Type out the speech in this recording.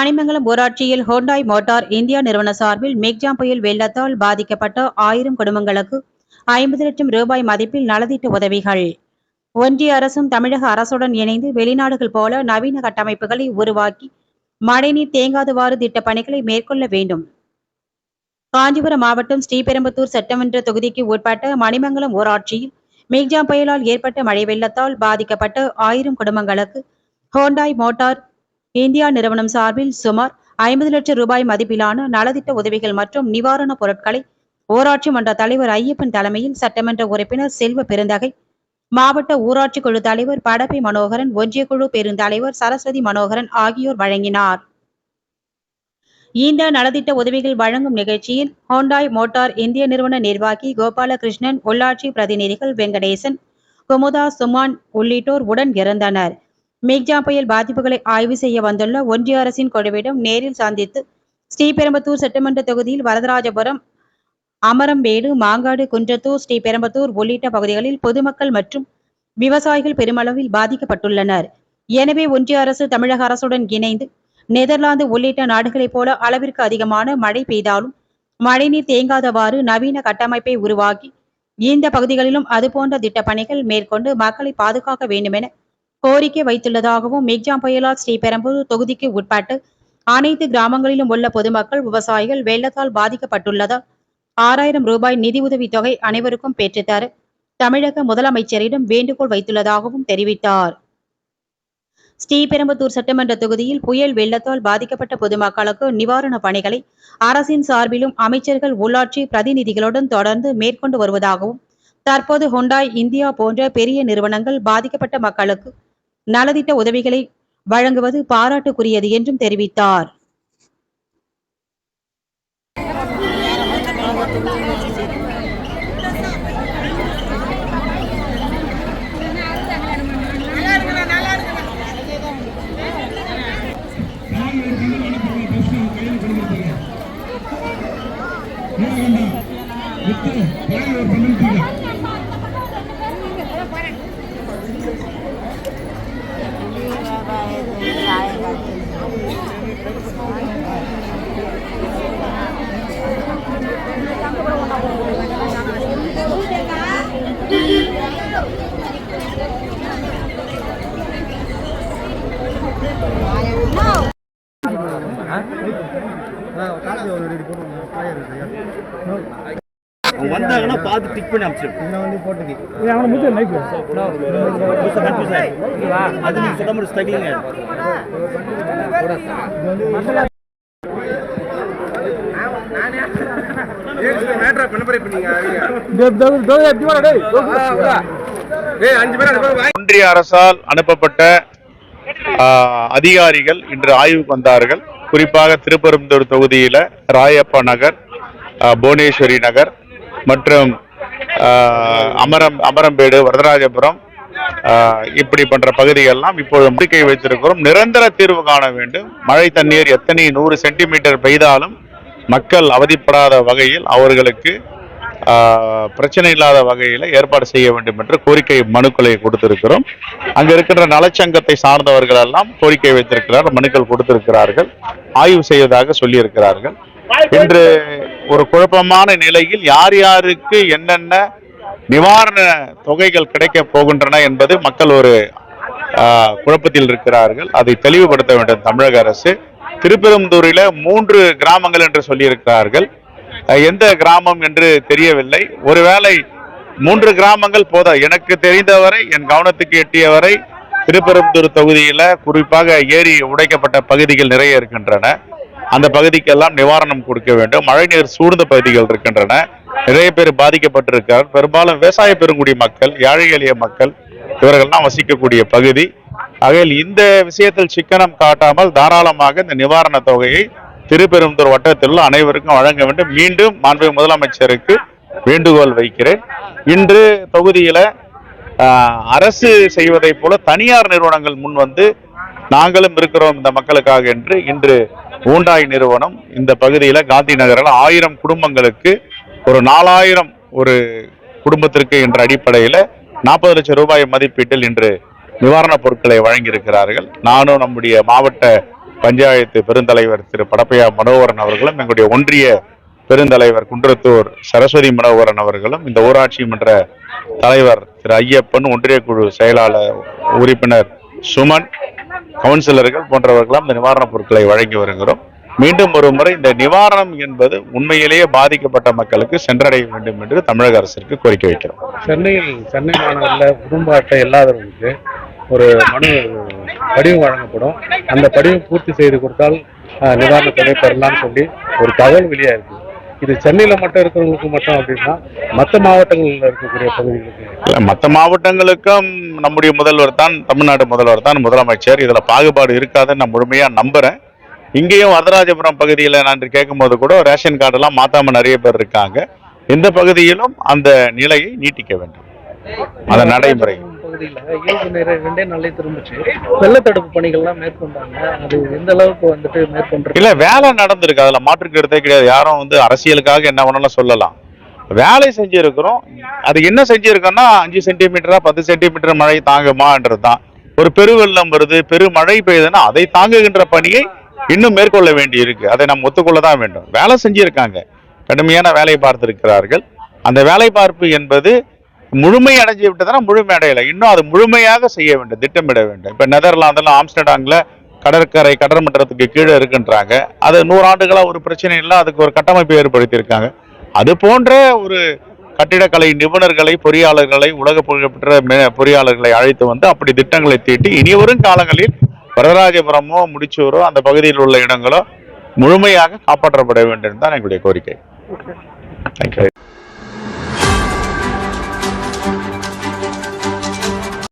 மணிமங்கலம் ஊராட்சியில் Hyundai motor India நிறுவன சார்பில் மேக்ஜாம் புயல் வெள்ளத்தால் பாதிக்கப்பட்ட ஆயிரம் குடும்பங்களுக்கு ஐம்பது லட்சம் ரூபாய் மதிப்பில் நலத்திட்ட உதவிகள். ஒன்றிய அரசும் தமிழக அரசுடன் இணைந்து வெளிநாடுகள் போல நவீன கட்டமைப்புகளை உருவாக்கி மழைநீர் தேங்காதவாறு திட்ட பணிகளை மேற்கொள்ள வேண்டும். காஞ்சிபுரம் மாவட்டம் ஸ்ரீபெரும்புத்தூர் சட்டமன்ற தொகுதிக்கு உட்பட்ட மணிமங்கலம் ஊராட்சியில் மேக்ஜாம் புயலால் ஏற்பட்ட மழை வெள்ளத்தால் பாதிக்கப்பட்ட ஆயிரம் குடும்பங்களுக்கு ஹோண்டாய் மோட்டார் இந்தியா நிறுவனம் சார்பில் சுமார் ஐம்பது லட்சம் ரூபாய் மதிப்பிலான நலத்திட்ட உதவிகள் மற்றும் நிவாரணப் பொருட்களை ஊராட்சி மன்ற தலைவர் ஐயப்பன் தலைமையில் சட்டமன்ற உறுப்பினர் செல்வ பெருந்தகை மாவட்ட ஊராட்சி குழு தலைவர் படப்பை மனோகரன் ஒன்றிய குழு பெருந்தலைவர் சரஸ்வதி மனோகரன் ஆகியோர் வழங்கினார். இந்த நலத்திட்ட உதவிகள் வழங்கும் நிகழ்ச்சியில் ஹோண்டாய் மோட்டார் இந்திய நிறுவன நிர்வாகி கோபாலகிருஷ்ணன் உள்ளாட்சி பிரதிநிதிகள் வெங்கடேசன் குமுதா சுமான் உள்ளிட்டோர் உடன் இருந்தனர் மேக்ஜா புயல் பாதிப்புகளை ஆய்வு செய்ய வந்துள்ள ஒன்றிய அரசின் குழுவிடம் நேரில் சந்தித்து ஸ்ரீபெரும்பத்தூர் சட்டமன்ற தொகுதியில் வரதராஜபுரம் அமரம்பேடு மாங்காடு குன்றத்தூர் ஸ்ரீபெரும்பத்தூர் உள்ளிட்ட பகுதிகளில் பொதுமக்கள் மற்றும் விவசாயிகள் பெருமளவில் பாதிக்கப்பட்டுள்ளனர். எனவே ஒன்றிய அரசு தமிழக அரசுடன் இணைந்து நெதர்லாந்து உள்ளிட்ட நாடுகளைப் போல அளவிற்கு அதிகமான மழை பெய்தாலும் மழைநீர் தேங்காதவாறு நவீன கட்டமைப்பை உருவாக்கி இந்த பகுதிகளிலும் அதுபோன்ற திட்டப்பணிகள் மேற்கொண்டு மக்களை பாதுகாக்க வேண்டுமென கோரிக்கை வைத்துள்ளதாகவும் மேக்ஜாம் புயலால் ஸ்ரீபெரும்பூர் தொகுதிக்கு உட்பட்டு அனைத்து கிராமங்களிலும் உள்ள பொதுமக்கள் விவசாயிகள் வெள்ளத்தால் பாதிக்கப்பட்டுள்ளதால் ஆறாயிரம் ரூபாய் நிதியுதவி தொகை அனைவருக்கும் பெற்றுத்தர தமிழக முதலமைச்சரிடம் வேண்டுகோள் வைத்துள்ளதாகவும் தெரிவித்தார். ஸ்ரீபெரும்புத்தூர் சட்டமன்ற தொகுதியில் புயல் வெள்ளத்தால் பாதிக்கப்பட்ட பொதுமக்களுக்கு நிவாரணப் பணிகளை அரசின் சார்பிலும் அமைச்சர்கள் உள்ளாட்சி பிரதிநிதிகளுடன் தொடர்ந்து மேற்கொண்டு வருவதாகவும் தற்போது ஹொண்டாய் இந்தியா போன்ற பெரிய நிறுவனங்கள் பாதிக்கப்பட்ட மக்களுக்கு நலதிட்ட உதவிகளை வழங்குவது பாராட்டுக்குரியது என்றும் தெரிவித்தார். அவங்க வந்தாங்கன்னா பார்த்து டிக் பண்ணி அவனை முடிச்சு அது சொல்ல ஸ்ட்ரகிளிங் ஒன்றிய அரசால் அனுப்பப்பட்ட அதிகாரிகள் இன்று ஆய்வுக்கு வந்தார்கள் குறிப்பாக திருப்பெரும்புதூர் தொகுதியில் ராயப்பா நகர் புவனேஸ்வரி நகர் மற்றும் அமரம் அமரம்பேடு வரதராஜபுரம் இப்படி பண்ற பகுதிகள்லாம் இப்போது நம்பிக்கை வைத்திருக்கிறோம். நிரந்தர தீர்வு காண வேண்டும். மழை தண்ணீர் எத்தனை நூறு சென்டிமீட்டர் பெய்தாலும் மக்கள் அவதிப்படாத வகையில் அவர்களுக்கு பிரச்சனை இல்லாத வகையில் ஏற்பாடு செய்ய வேண்டும் என்று கோரிக்கை மனுக்களை கொடுத்திருக்கிறோம். அங்க இருக்கின்ற நலச்சங்கத்தை சார்ந்தவர்கள் எல்லாம் கோரிக்கை வைத்திருக்கிறார் மனுக்கள் கொடுத்திருக்கிறார்கள் ஆய்வு செய்வதாக சொல்லியிருக்கிறார்கள். இன்று ஒரு குழப்பமான நிலையில் யார் யாருக்கு என்னென்ன நிவாரண தொகைகள் கிடைக்க போகின்றன என்பது மக்கள் ஒரு ஆஹ், குழப்பத்தில் இருக்கிறார்கள். அதை தெளிவுபடுத்த வேண்டும் தமிழக அரசு. திருப்பெரும்புதூரில மூன்று கிராமங்கள் என்று சொல்லியிருக்கிறார்கள். எந்த கிராமம் என்று தெரியவில்லை. ஒருவேளை மூன்று கிராமங்கள் போதா எனக்கு தெரிந்தவரை என் கவனத்துக்கு எட்டியவரை திருப்பெரும்புதூர் தொகுதியில குறிப்பாக ஏரி உடைக்கப்பட்ட பகுதிகள் நிறைய இருக்கின்றன. அந்த பகுதிக்கெல்லாம் நிவாரணம் கொடுக்க வேண்டும். மழைநீர் சூழ்ந்த பகுதிகள் இருக்கின்றன. நிறைய பேர் பாதிக்கப்பட்டிருக்கிறார் பெரும்பாலும் விவசாய பெருங்குடி மக்கள் ஏழை எளிய மக்கள் இவர்கள்லாம் வசிக்கக்கூடிய பகுதி. ஆகையில் இந்த விஷயத்தில் சிக்கனம் காட்டாமல் தாராளமாக இந்த நிவாரண தொகையை திருப்பெரும்புதூர் வட்டத்தில் அனைவருக்கும் வழங்க வேண்டும். மீண்டும் மாண்பு முதலமைச்சருக்கு வேண்டுகோள் வைக்கிறேன். இன்று தொகுதியில் அரசு செய்வதைப் போல தனியார் நிறுவனங்கள் முன் வந்து நாங்களும் இருக்கிறோம் இந்த மக்களுக்காக என்று இன்று ஊண்டாய் நிறுவனம் இந்த பகுதியில் காந்தி நகரில் ஆயிரம் குடும்பங்களுக்கு ஒரு நாலாயிரம் ஒரு குடும்பத்திற்கு என்ற அடிப்படையில் நாற்பது லட்சம் ரூபாய் மதிப்பீட்டில் இன்று நிவாரணப் பொருட்களை வழங்கியிருக்கிறார்கள். நானும் நம்முடைய மாவட்ட பஞ்சாயத்து பெருந்தலைவர் திரு படப்பையா மனோகரன் அவர்களும் எங்களுடைய ஒன்றிய பெருந்தலைவர் குன்றத்தூர் சரஸ்வதி மனோகரன் அவர்களும் இந்த ஊராட்சி மன்ற தலைவர் திரு ஐயப்பன் ஒன்றிய குழு செயலாளர் உறுப்பினர் சுமன் கவுன்சிலர்கள் போன்றவர்களாம் இந்த நிவாரணப் பொருட்களை வழங்கி வருகிறோம். மீண்டும் ஒரு முறை இந்த நிவாரணம் என்பது உண்மையிலேயே பாதிக்கப்பட்ட மக்களுக்கு சென்றடைய வேண்டும் என்று தமிழக அரசிற்கு கோரிக்கை வைக்கிறோம். சென்னையில் சென்னை மாநகரில் குடும்ப அட்டை இல்லாதவர்களுக்கு ஒரு மனு படிவம் வழங்கப்படும். அந்த படிவம் பூர்த்தி செய்து கொடுத்தால் அஹ், நிவாரணத் தொகை பெறலாம்னு சொல்லி ஒரு தகவல் வெளியாக இருக்குது இது சென்னையில் மட்டும் இருக்கிறவங்களுக்கு மட்டும் அப்படின்னா மற்ற மாவட்டங்களில் இருக்கக்கூடிய பகுதிகளுக்கு. மற்ற மாவட்டங்களுக்கும் நம்முடைய முதல்வர் தான் தமிழ்நாடு முதல்வர் தான் முதலமைச்சர். இதில் பாகுபாடு இருக்காதுன்னு நான் முழுமையாக நம்புகிறேன் இங்கேயும் வரதராஜபுரம் பகுதியில் நான் கேட்கும்போது கூட ரேஷன் கார்டெல்லாம் மாற்றாமல் நிறைய பேர் இருக்காங்க. இந்த பகுதியிலும் அந்த நிலையை நீட்டிக்க வேண்டும். அந்த நடைமுறை. பகுதியில் இயல்பு நிறை ரெண்டே நாளே திரும்பிச்சு. வெள்ளத்தடுப்பு பணிகள்லாம் மேற்கொண்டாங்க. அது எந்த அளவுக்கு வந்துட்டு மேற்கொண்டு இல்ல வேலை நடந்திருக்கு. அதுல மாற்றுக்கிறதே கிடையாது. யாரும் வந்து அரசியலுக்காக என்ன வேணாலும் சொல்லலாம். வேலை செஞ்சிருக்கிறோம். அது என்ன செஞ்சிருக்கோம்னா அஞ்சு சென்டிமீட்டரா பத்து சென்டிமீட்டர் மழை தாங்குமான்றது தான் ஒரு பெருவெள்ளம் வருது பெருமழை பெய்யுதுன்னா அதை தாங்குகின்ற பணியை இன்னும் மேற்கொள்ள வேண்டி இருக்கு அதை நம்ம ஒத்துக்கொள்ள தான் வேண்டும். வேலை செஞ்சிருக்காங்க. கடுமையான வேலை பார்த்திருக்கிறார்கள். அந்த வேலை பார்ப்பு என்பது முழுமை அடைஞ்சு விட்டதுன்னா முழுமை அடையலை இன்னும் அது முழுமையாக செய்ய வேண்டும் திட்டமிட வேண்டும். இப்போ நெதர்லாந்தில் ஆம்ஸ்டர்டாங்கில் கடற்கரை கடற்மன்றத்துக்கு கீழே இருக்குன்றாங்க. அது நூறாண்டுகளா ஒரு பிரச்சனை இல்லை அதுக்கு ஒரு கட்டமைப்பு ஏற்படுத்தியிருக்காங்க. அது போன்ற ஒரு கட்டிடக்கலை நிபுணர்களை பொறியாளர்களை உலக புகழ்பெற்ற மே- பொறியாளர்களை அழைத்து வந்து அப்படி திட்டங்களை தீட்டி இனி வரும் காலங்களில் வரதராஜபுரமோ முடிச்சூரோ அந்த பகுதியில் உள்ள இடங்களோ முழுமையாக காப்பாற்றப்பட வேண்டும் தான் எங்களுடைய கோரிக்கை. தேங்க்யூ